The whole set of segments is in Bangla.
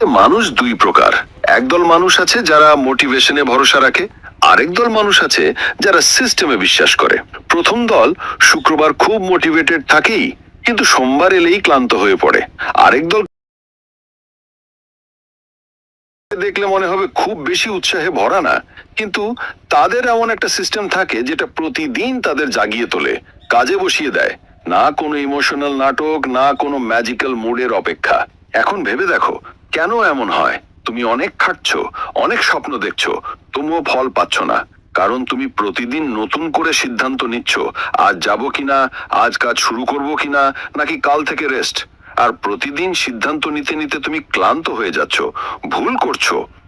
মানুষ দুই প্রকার। একদল মানুষ আছে যারা মোটিভেশনে ভরসা রাখে, আরেক দল মানুষ আছে যারা সিস্টেমে বিশ্বাস করে। প্রথম দল শুক্রবার খুব মোটিভেটেড থাকেই, কিন্তু সোমবার এলেই ক্লান্ত হয়ে পড়ে। আরেক দল দেখলে মনে হবে খুব বেশি উৎসাহে ভরা না, কিন্তু তাদের এমন একটা সিস্টেম থাকে যেটা প্রতিদিন তাদের জাগিয়ে তোলে, কাজে বসিয়ে দেয়। না কোনো ইমোশনাল নাটক, না কোনো ম্যাজিক্যাল মুডের অপেক্ষা। এখন ভেবে দেখো কেন এমন হয়? তুমি অনেক খাটছ, অনেক স্বপ্ন দেখছ তুমিও ফল পাচ্ছ না। কারণ তুমি প্রতিদিন নতুন করে সিদ্ধান্ত নিচ্ছ, আজ যাব কিনা, আজ কাজ শুরু করব কিনা, নাকি কাল থেকে রেস্ট আর প্রতিদিন সিদ্ধান্ত নিতে নিতে তুমি ক্লান্ত হয়ে যাচ্ছ, ভুল করছ।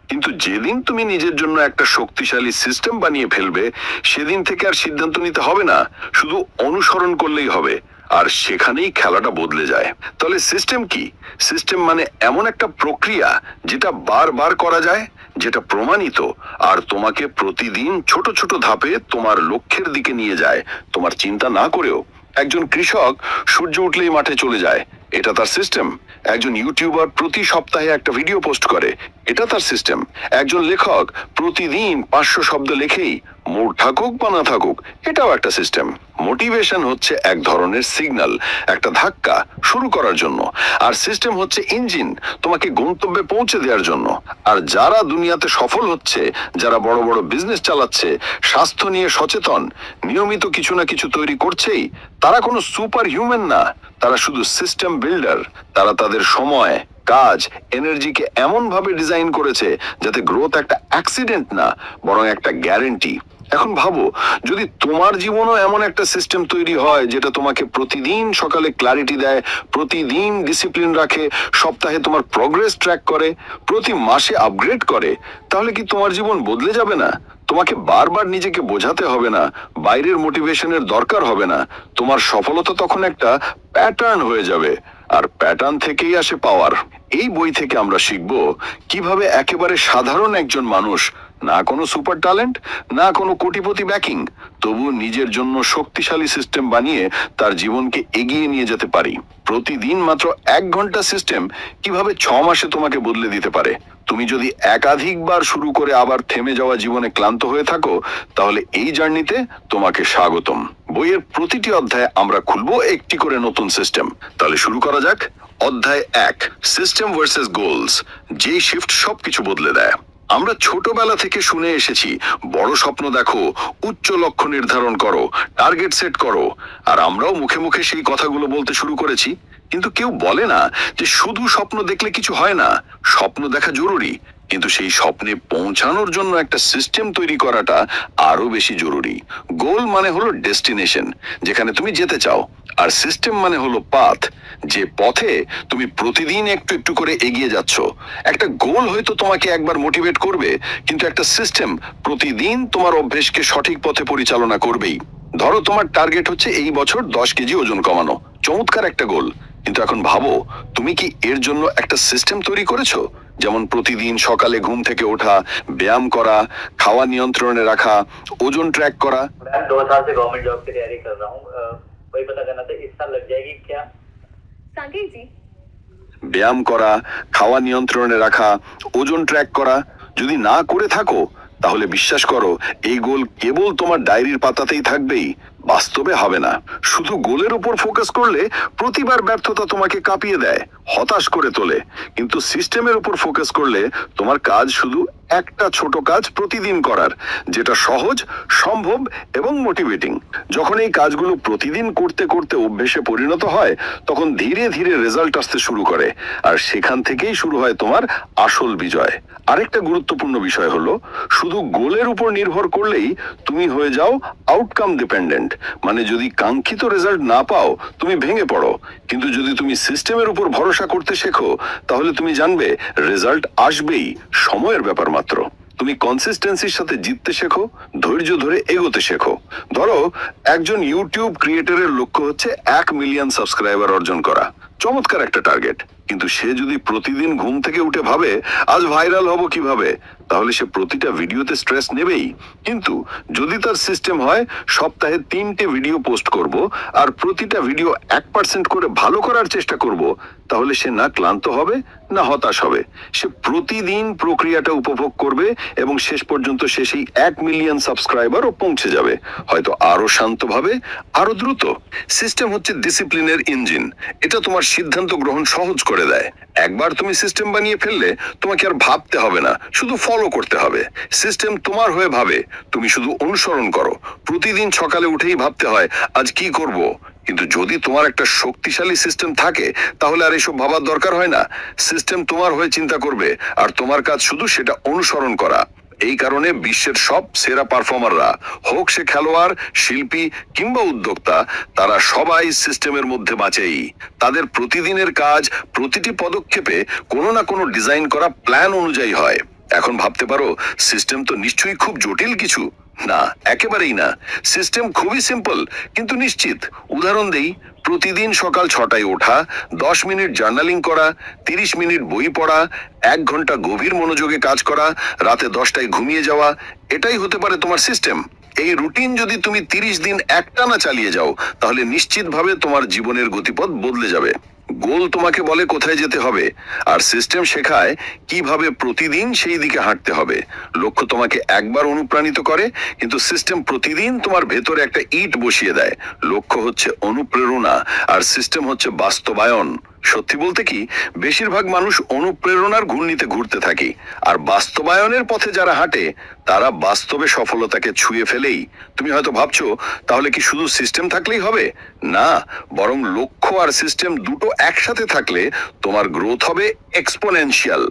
কিন্তু যেদিন তুমি নিজের জন্য একটা শক্তিশালী সিস্টেম বানিয়ে ফেলবে, সেদিন থেকে আর সিদ্ধান্ত নিতে হবে না। শুধু অনুসরণ করলেই হবে, আর সেখানেই খেলাটা বদলে যায়। তাহলে সিস্টেম কি? সিস্টেম মানে এমন একটা প্রক্রিয়া যেটা বারবার করা যায়, যেটা প্রমাণিত, আর তোমাকে প্রতিদিন ছোট ছোট ধাপে তোমার লক্ষ্যের দিকে নিয়ে যায়। তোমার চিন্তা না করেও একজন কৃষক সূর্য উঠলেই মাঠে চলে যায়। এটা তার সিস্টেম একজন ইউটিউবার প্রতি সপ্তাহে একটা ভিডিও পোস্ট করে। এটা তার সিস্টেম একজন লেখক প্রতিদিন পাঁচশো শব্দ লেখেই মুড থাকুক বা না থাকুক, এটাও একটা সিস্টেম মোটিভেশন হচ্ছে এক ধরনের সিগন্যাল একটা ধাক্কা শুরু করার জন্য। আর সিস্টেম হচ্ছে ইঞ্জিন তোমাকে গন্তব্যে পৌঁছে দেওয়ার জন্য। আর যারা দুনিয়াতে সফল হচ্ছে, যারা বড় বড় বিজনেস চালাচ্ছে, স্বাস্থ্য নিয়ে সচেতন, নিয়মিত কিছু না কিছু তৈরি করছেই, তারা কোনো সুপার হিউম্যান না। তারা শুধু সিস্টেম বিল্ডার তারা তাদের সময়, কাজ এনার্জিকে এমন ভাবে ডিজাইন করেছে, যাতে গ্রোথ একটা অ্যাক্সিডেন্ট না, বরং একটা গ্যারেন্টি এখন ভাবো, যদি তোমার জীবনও এমন একটা সিস্টেম তৈরি হয় যেটা তোমাকে প্রতিদিন সকালে ক্লারিটি দেয়, প্রতিদিন ডিসিপ্লিন রাখে, সপ্তাহে তোমার প্রগ্রেস ট্র্যাক করে, প্রতি মাসে আপগ্রেড করে, তাহলে কি তোমার জীবন বদলে যাবে না? তোমাকে বারবার নিজেকে বোঝাতে হবে না, বাইরের মোটিভেশনের দরকার হবে না, তোমার সফলতা তখন একটা প্যাটার্ন হয়ে যাবে, আর প্যাটার্ন থেকেই আসে পাওয়ার এই বই থেকে আমরা শিখব কীভাবে একেবারে সাধারণ একজন মানুষ না কোনো সুপার ট্যালেন্ট, না কোনো কোটিপতি ব্যাকিং তবু নিজের জন্য শক্তিশালী সিস্টেম বানিয়ে তার জীবনকে এগিয়ে নিয়ে যেতে পারি। প্রতিদিন মাত্র এক ঘণ্টা সিস্টেম কীভাবে ছ মাসে তোমাকে বদলে দিতে পারে? তুমি যদি একাধিকবার শুরু করে আবার থেমে যাওয়া জীবনে ক্লান্ত হয়ে থাকো, তাহলে এই জার্নিতে তোমাকে স্বাগতম। বইয়ের প্রতিটি অধ্যায়ে আমরা খুলবো একটি করে নতুন সিস্টেম তাহলে শুরু করা যাক। অধ্যায় এক সিস্টেম ভার্সেস গোলস যে শিফট সবকিছু বদলে দেয়। আমরা ছোটবেলা থেকে শুনে এসেছি, বড় স্বপ্ন দেখো, উচ্চ লক্ষ্য নির্ধারণ করো টার্গেট সেট করো। আর আমরাও মুখে মুখে সেই কথাগুলো বলতে শুরু করেছি। কিন্তু কেউ বলে না যে শুধু স্বপ্ন দেখলে কিছু হয় না, স্বপ্ন দেখা জরুরি। কিন্তু সেই স্বপ্নে পৌঁছানোর জন্য একটা সিস্টেম তৈরি করাটা আরও বেশি জরুরি। গোল মানে হলো ডেস্টিনেশন যেখানে তুমি যেতে চাও। আর সিস্টেম মানে হলো পাথ, যে পথে তুমি প্রতিদিন একটু একটু করে এগিয়ে যাচ্ছ। একটা গোল হয়তো তোমাকে একবার মোটিভেট করবে, কিন্তু একটা সিস্টেম প্রতিদিন তোমার অভ্যেসকে সঠিক পথে পরিচালনা করবেই। ধরো তোমার টার্গেট হচ্ছে এই বছর দশ কেজি ওজন কমানো চমৎকার একটা গোল কিন্তু এখন ভাবো তুমি কি এর জন্য একটা সিস্টেম তৈরি করেছো যেমন প্রতিদিন সকালে ঘুম থেকে ওঠা ব্যায়াম করা খাওয়া নিয়ন্ত্রণে রাখা ওজন ট্র্যাক করা मैम दो साल से गवर्नमेंट जॉब की तैयारी कर रहा हूँ अ, वही पता करना था इस साल लग जाएगी क्या साकेत जी ব্যায়াম করা খাওয়া নিয়ন্ত্রণে রাখা ওজন ট্র্যাক করা যদি না করে থাকো তাহলে বিশ্বাস করো এই গোল কেবল তোমার ডায়েরির পাতাতেই থাকবেই। বাস্তবে হবে না। শুধু গোলের উপর ফোকাস করলে প্রতিবার ব্যর্থতা তোমাকে কাঁপিয়ে দেয়, হতাশ করে তোলে। কিন্তু সিস্টেমের উপর ফোকাস করলে তোমার কাজ শুধু একটা ছোট কাজ প্রতিদিন করার, যেটা সহজ, সম্ভব এবং মোটিভেটিং যখন এই কাজগুলো প্রতিদিন করতে করতে অভ্যেসে পরিণত হয়, তখন ধীরে ধীরে রেজাল্ট আসতে শুরু করে। আর সেখান থেকেই শুরু হয় তোমার আসল বিজয়। আরেকটা গুরুত্বপূর্ণ বিষয় হলো, শুধু গোলের উপর নির্ভর করলেই তুমি হয়ে যাও আউটকাম ডিপেন্ডেন্ট মানে যদি কাঙ্ক্ষিত রেজাল্ট না পাও, তুমি ভেঙে পড়ো। কিন্তু যদি তুমি সিস্টেমের উপর ভরসা করতে শেখো, তাহলে তুমি জানবে রেজাল্ট আসবেই, সময়ের ব্যাপার মাত্র। তুমি কনসিস্টেন্সির সাথে জিততে শেখো, ধৈর্য ধরে এগোতে শেখো। ধরো, একজন ইউটিউব ক্রিয়েটরের লক্ষ্য হচ্ছে এক মিলিয়ন সাবস্ক্রাইবার অর্জন করা। চমৎকার একটা টার্গেট কিন্তু সে যদি প্রতিদিন ঘুম থেকে উঠে ভাবে, আজ ভাইরাল হব কীভাবে? তাহলে সে প্রতিটা ভিডিওতে স্ট্রেস নেবেই। কিন্তু যদি তার সিস্টেম হয়, সপ্তাহে তিনটে ভিডিও পোস্ট করব আর প্রতিটা ভিডিও এক পার্সেন্ট করে ভালো করার চেষ্টা করব, তাহলে সে না ক্লান্ত হবে, না হতাশ হবে। সে প্রতিদিন প্রক্রিয়াটা উপভোগ করবে এবং শেষ পর্যন্ত সে সেই এক মিলিয়ন সাবস্ক্রাইবারও পৌঁছে যাবে। হয়তো আরও শান্তভাবে আরও দ্রুত। সিস্টেম হচ্ছে ডিসিপ্লিনের ইঞ্জিন। এটা তোমার সিদ্ধান্ত গ্রহণ সহজ করে দেয়। একবার তুমি সিস্টেম বানিয়ে ফেললে তোমাকে আর ভাবতে হবে না, শুধু ফলো করতে হবে। সিস্টেম তোমার হয়ে ভাবে, তুমি শুধু অনুসরণ করো। প্রতিদিন সকালে উঠেই ভাবতে হয়, আজ কি করব? কিন্তু যদি তোমার একটা শক্তিশালী সিস্টেম থাকে, তাহলে আর এসব ভাবার দরকার হয় না। সিস্টেম তোমার হয়ে চিন্তা করবে, আর তোমার কাজ শুধু সেটা অনুসরণ করা। এই কারণে বিশ্বের সব সেরা পারফর্মাররা, হোক সে খেলোয়াড়, শিল্পী কিংবা উদ্যোক্তা, তারা সবাই সিস্টেমের মধ্যে বাঁচেই তাদের প্রতিদিনের কাজ, প্রতিটি পদক্ষেপে কোনো না কোনো ডিজাইন করা প্ল্যান অনুযায়ী হয়। এখন ভাবতে পারো, সিস্টেম তো নিশ্চয়ই খুব জটিল কিছু? না, একেবারেই না। সিস্টেম খুবই সিম্পল, কিন্তু নিশ্চিত। উদাহরণ দেই প্রতিদিন সকাল ছটায় ওঠা, দশ মিনিট জার্নালিং করা, তিরিশ মিনিট বই পড়া, এক ঘণ্টা গভীর মনোযোগে কাজ করা, রাতে দশটায় ঘুমিয়ে যাওয়া, এটাই হতে পারে তোমার সিস্টেম এই রুটিন যদি তুমি তিরিশ দিন একটানা চালিয়ে যাও, তাহলে নিশ্চিতভাবে তোমার জীবনের গতিপথ বদলে যাবে। গোল তোমাকে বলে কোথায় যেতে হবে, আর সিস্টেম শেখায় কীভাবে প্রতিদিন সেই দিকে হাঁটতে হবে। লক্ষ্য তোমাকে একবার অনুপ্রাণিত করে, কিন্তু সিস্টেম প্রতিদিন তোমার ভেতরে একটা ইট বসিয়ে দেয়। লক্ষ্য হচ্ছে অনুপ্রেরণা, আর সিস্টেম হচ্ছে বাস্তবায়ন। সত্যি বলতে কি, বেশিরভাগ মানুষ অনুপ্রেরণার ঘূর্ণিতে ঘুরতে থাকি, আর বাস্তবায়নের পথে যারা হাঁটে, তারা বাস্তবে সফলতাকে ছুঁয়ে ফেলেই। তুমি হয়তো ভাবছ, তাহলে কি শুধু সিস্টেম থাকলেই হবে? না, বরং লক্ষ্য আর সিস্টেম দুটো একসাথে থাকলে তোমার গ্রোথ হবে এক্সপোনেনশিয়াল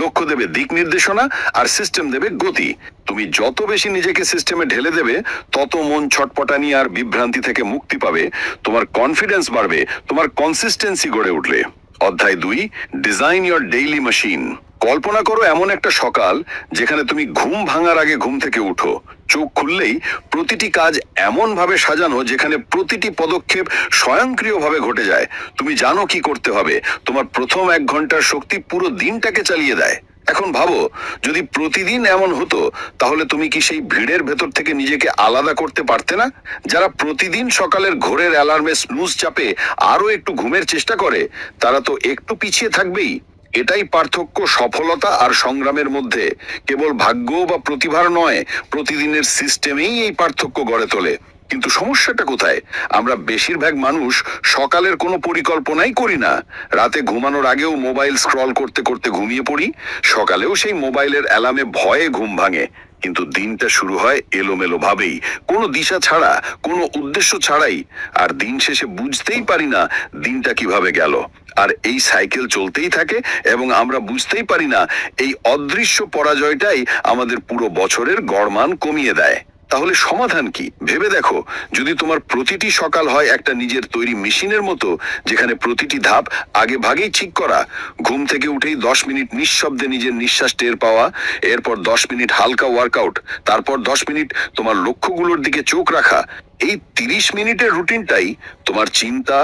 লক্ষ্য দেবে দিক নির্দেশনা আর সিস্টেম দেবে গতি। তুমি যত বেশি নিজেকে সিস্টেমে ঢেলে দেবে, তত মন ছটপটানি আর বিভ্রান্তি থেকে মুক্তি পাবে। তোমার কনফিডেন্স বাড়বে, তোমার কনসিস্টেন্সি গড়ে উঠলে অধ্যায় দুই ডিজাইন ইয়োর ডেইলি মেশিন কল্পনা করো এমন একটা সকাল যেখানে তুমি ঘুম ভাঙার আগে ঘুম থেকে উঠো। চোখ খুললেই প্রতিটি কাজ এমন ভাবে সাজানো যেখানে প্রতিটি পদক্ষেপ স্বয়ংক্রিয়ভাবে ঘটে যায়। তুমি জানো কি করতে হবে। তোমার প্রথম এক ঘণ্টার শক্তি পুরো দিনটাকে চালিয়ে দেয়। এখন ভাবো, যদি প্রতিদিন এমন হতো, তাহলে তুমি কি সেই ভিড়ের ভেতর থেকে নিজেকে আলাদা করতে পারতে না? যারা প্রতিদিন সকালের ঘোরের অ্যালার্মে স্নুজ চাপে আরও একটু ঘুমের চেষ্টা করে, তারা তো একটু পিছিয়ে থাকবেই। এটাই পার্থক্য সফলতা আর সংগ্রামের মধ্যে। কেবল ভাগ্য বা প্রতিভার নয়, প্রতিদিনের সিস্টেমেই এই পার্থক্য গড়ে তোলে। কিন্তু সমস্যাটা কোথায়? আমরা বেশিরভাগ মানুষ সকালের কোনো পরিকল্পনাই করি না। রাতে ঘুমানোর আগেও মোবাইল স্ক্রল করতে করতে ঘুমিয়ে পড়ি। সকালেও সেই মোবাইলের অ্যালার্মে ভয়ে ঘুম ভাঙে। কিন্তু দিনটা শুরু হয় এলোমেলো ভাবেই কোনো দিশা ছাড়া, কোনো উদ্দেশ্য ছাড়াই। আর দিন শেষে বুঝতেই পারি না দিনটা কীভাবে গেল। আর এই সাইকেল চলতেই থাকে এবং আমরা বুঝতেই পারি না এই অদৃশ্য পরাজয়টাই আমাদের পুরো বছরের গড়মান কমিয়ে দেয়। তাহলে সমাধান কি? ভেবে দেখো, যদি তোমার প্রতিটি সকাল হয় একটা নিজের তৈরি মেশিনের মতো, যেখানে প্রতিটি ধাপ আগে ভাগেই ঠিক করা, ঘুম থেকে উঠেই দশ মিনিট নিঃশব্দে নিজের নিঃশ্বাস টের পাওয়া, এরপর দশ মিনিট হালকা ওয়ার্কআউট তারপর দশ মিনিট তোমার লক্ষ্যগুলোর দিকে চোখ রাখা, এই তিরিশ মিনিটের রুটিনটাই তোমার চিন্তা,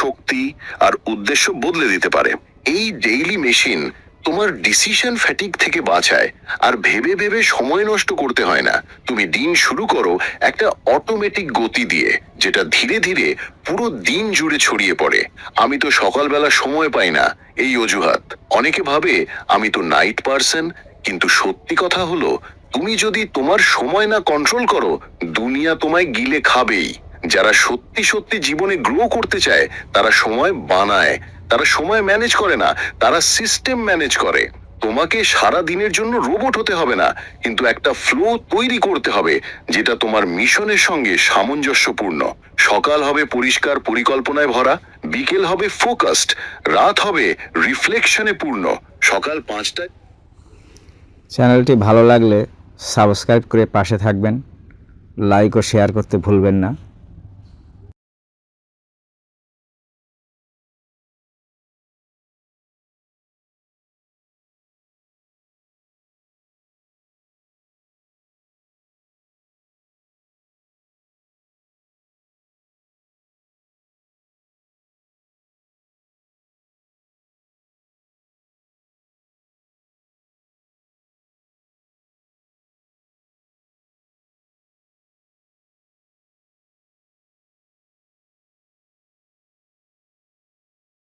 শক্তি আর উদ্দেশ্য বদলে দিতে পারে। এই ডেইলি মেশিন তোমার ডিসিশন ফ্যাটিক থেকে বাঁচায়। আর ভেবে ভেবে সময় নষ্ট করতে হয় না। তুমি দিন শুরু করো একটা অটোমেটিক গতি দিয়ে, যেটা ধীরে ধীরে পুরো দিন জুড়ে ছড়িয়ে পড়ে। আমি তো সকালবেলা সময় পাই না, এই অজুহাত। অনেকে ভাবে, আমি তো নাইট পার্সন কিন্তু সত্যি কথা হলো, তুমি যদি তোমার সময় না কন্ট্রোল করো, দুনিয়া তোমায় গিলে খাবেই। যারা সত্যি সত্যি জীবনে গ্রো করতে চায়, তারা সময় বানায়, তারা সময় ম্যানেজ করে না, তারা সিস্টেম ম্যানেজ করে। তোমাকে সারা দিনের জন্য রোবট হতে হবে না, কিন্তু একটা ফ্লো তৈরি করতে হবে, যেটা তোমার মিশনের সঙ্গে সামঞ্জস্যপূর্ণ। সকাল হবে পরিষ্কার পরিকল্পনায় ভরা, বিকেল হবে ফোকাসড রাত হবে রিফ্লেকশনে পূর্ণ। সকাল পাঁচটায় চ্যানেলটি ভালো লাগলে সাবস্ক্রাইব করে পাশে থাকবেন লাইক ও শেয়ার করতে ভুলবেন না।